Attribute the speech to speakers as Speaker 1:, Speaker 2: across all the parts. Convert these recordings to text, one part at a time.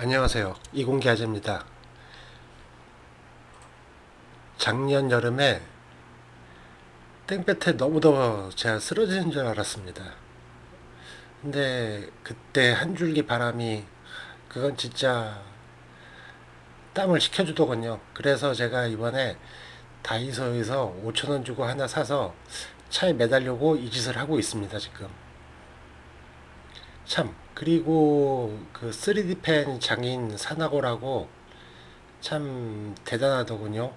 Speaker 1: 안녕하세요. 이공기 아재입니다. 작년 여름에 땡볕에 너무 더워 제가 쓰러지는 줄 알았습니다. 근데 그때 한 줄기 바람이 그건 진짜 땀을 식혀주더군요. 그래서 제가 이번에 다이소에서 5천원 주고 하나 사서 차에 매달려고 이 짓을 하고 있습니다, 지금. 참 그리고 그 3D 펜 장인 사나고라고 참 대단하더군요.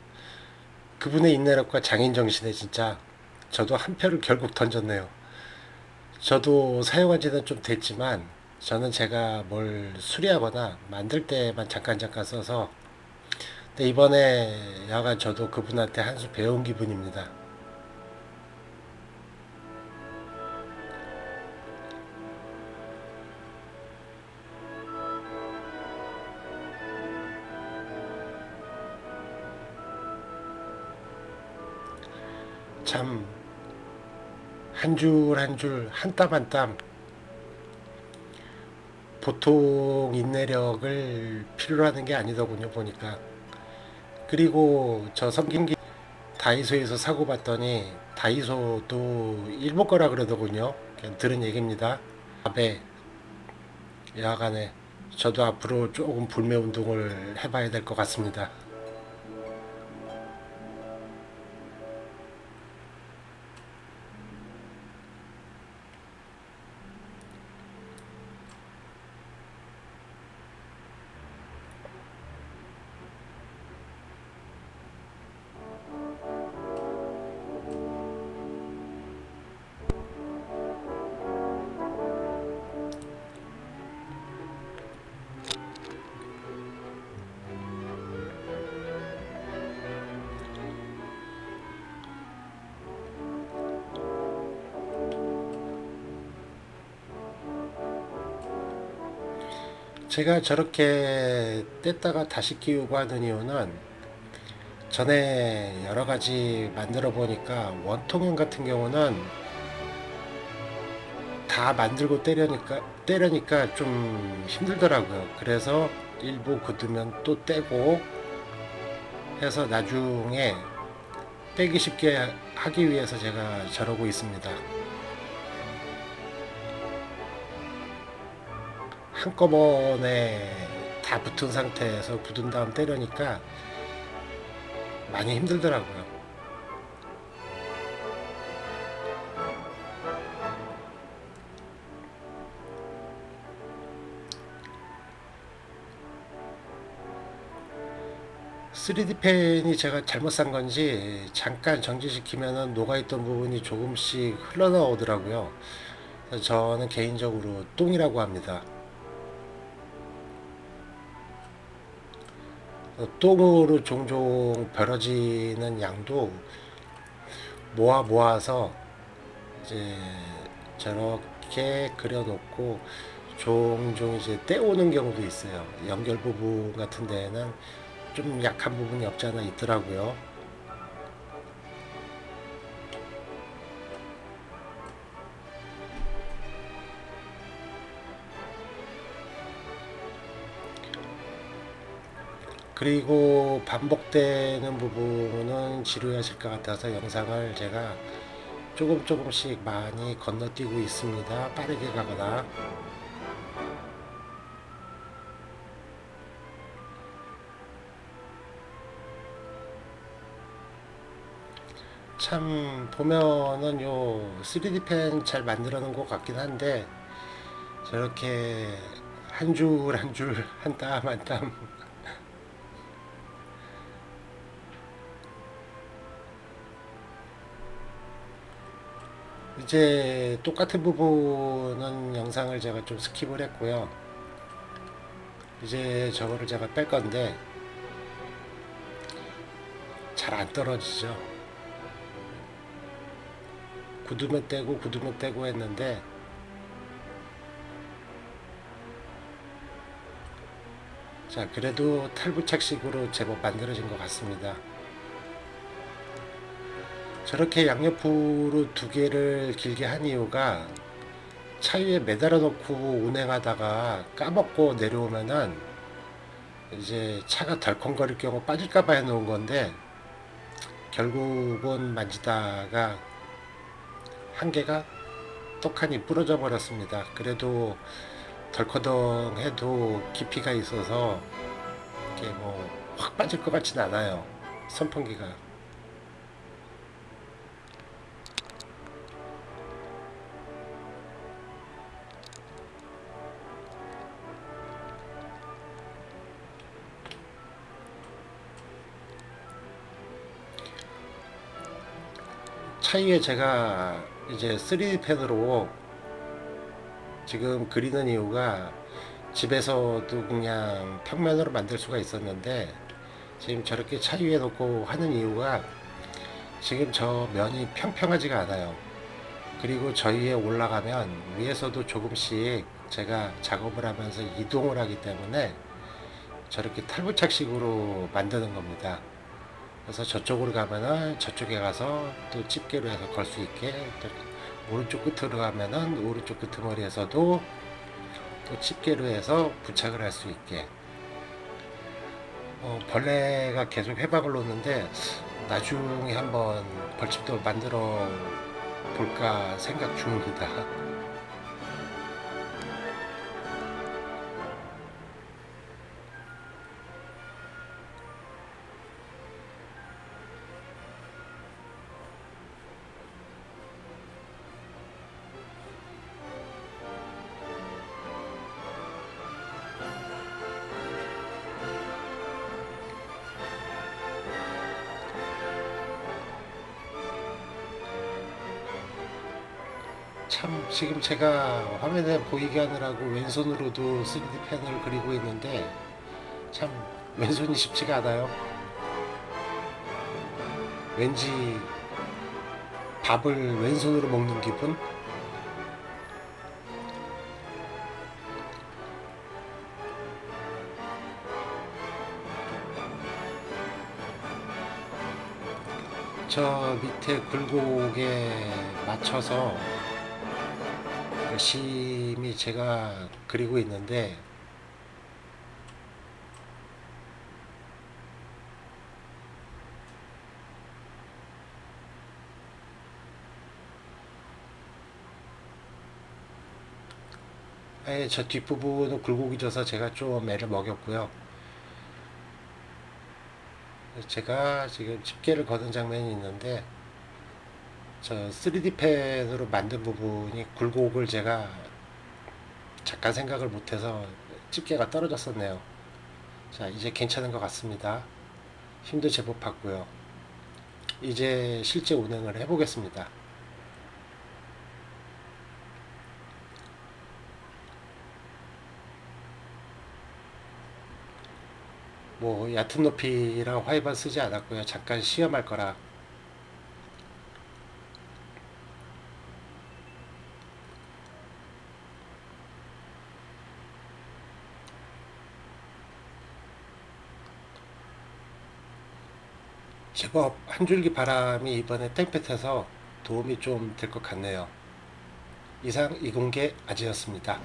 Speaker 1: 그분의 인내력과 장인 정신에 진짜 저도 한 표를 결국 던졌네요. 저도 사용한 지는 좀 됐지만 저는 제가 뭘 수리하거나 만들 때만 잠깐 잠깐 써서 근데 이번에 야간 저도 그분한테 한 수 배운 기분입니다. 참 한 줄 한 줄 한 땀 한 땀. 보통 인내력을 필요로 하는 게 아니더군요 보니까. 그리고 저 섬김기 다이소에서 사고 봤더니 다이소도 일본 거라 그러더군요. 그냥 들은 얘기입니다. 아베 야간에 저도 앞으로 조금 불매 운동을 해봐야 될 것 같습니다 제가 저렇게 뗐다가 다시 끼우고 하는 이유는 전에 여러 가지 만들어 보니까 원통형 같은 경우는 다 만들고 때려니까 때려니까 좀 힘들더라고요. 그래서 일부 굳으면 또 떼고 해서 나중에 떼기 쉽게 하기 위해서 제가 저러고 있습니다. 한꺼번에 다 붙은 상태에서 굳은 다음 때려니까 많이 힘들더라고요. (3D) 펜이 제가 잘못 산 건지 잠깐 정지시키면 녹아있던 부분이 조금씩 흘러나오더라고요. 저는 개인적으로 똥이라고 합니다. 똥으로 종종 벌어지는 양도 모아 모아서 이제 저렇게 그려놓고 종종 이제 떼오는 경우도 있어요. 연결 부분 같은 데에는 좀 약한 부분이 없지 않아 있더라고요. 그리고 반복되는 부분은 지루하실 것 같아서 영상을 제가 조금 조금씩 많이 건너뛰고 있습니다. 빠르게 가거나. 참 보면은 요 3D 펜 잘 만들어 놓은 것 같긴 한데 저렇게 한 줄 한 줄 한 땀 한땀 이제 똑같은 부분은 영상을 제가 좀 스킵을 했고요. 이제 저거를 제가 뺄 건데 잘 안 떨어지죠. 굳으면 떼고 굳으면 떼고 했는데 자 그래도 탈부착식으로 제법 만들어진 것 같습니다. 저렇게 양옆으로 두 개를 길게 한 이유가 차 위에 매달아 놓고 운행하다가 까먹고 내려오면은 이제 차가 덜컹거릴 경우 빠질까봐 해놓은 건데 결국은 만지다가 한 개가 똑하니 부러져 버렸습니다. 그래도 덜커덩해도 깊이가 있어서 이게 뭐 확 빠질 것 같진 않아요. 선풍기가. 차 위에 제가 이제 3D 펜으로 지금 그리는 이유가 집에서도 그냥 평면으로 만들 수가 있었는데 지금 저렇게 차 위에 놓고 하는 이유가 지금 저 면이 평평하지가 않아요. 그리고 저 위에 올라가면 위에서도 조금씩 제가 작업을 하면서 이동을 하기 때문에 저렇게 탈부착식으로 만드는 겁니다. 그래서 저쪽으로 가면은 저쪽에 가서 또 집게로 해서 걸 수 있게 또 오른쪽 끝으로 가면은 오른쪽 끄트머리에서도 또 집게로 해서 부착을 할 수 있게 어, 벌레가 계속 회박을 놓는데 나중에 한번 벌집도 만들어 볼까 생각 중입니다. 참 지금 제가 화면에 보이게 하느라고 왼손으로도 3D 펜을 그리고 있는데 참 왼손이 쉽지가 않아요. 왠지 밥을 왼손으로 먹는 기분? 저 밑에 굴곡에 맞춰서 열심히 제가 그리고 있는데 아예 저 뒷부분은 굴곡이 져서 제가 좀 애를 먹였고요. 제가 지금 집게를 거는 장면이 있는데 저 3D 펜으로 만든 부분이 굴곡을 제가 잠깐 생각을 못해서 집게가 떨어졌었네요. 자, 이제 괜찮은 것 같습니다. 힘도 제법 받고요. 이제 실제 운행을 해보겠습니다. 뭐 얕은 높이랑 화이반 쓰지 않았고요. 잠깐 시험할 거라 제법 한 줄기 바람이 이번에 땡볕에서 도움이 좀 될 것 같네요. 이상 이공계 아지였습니다.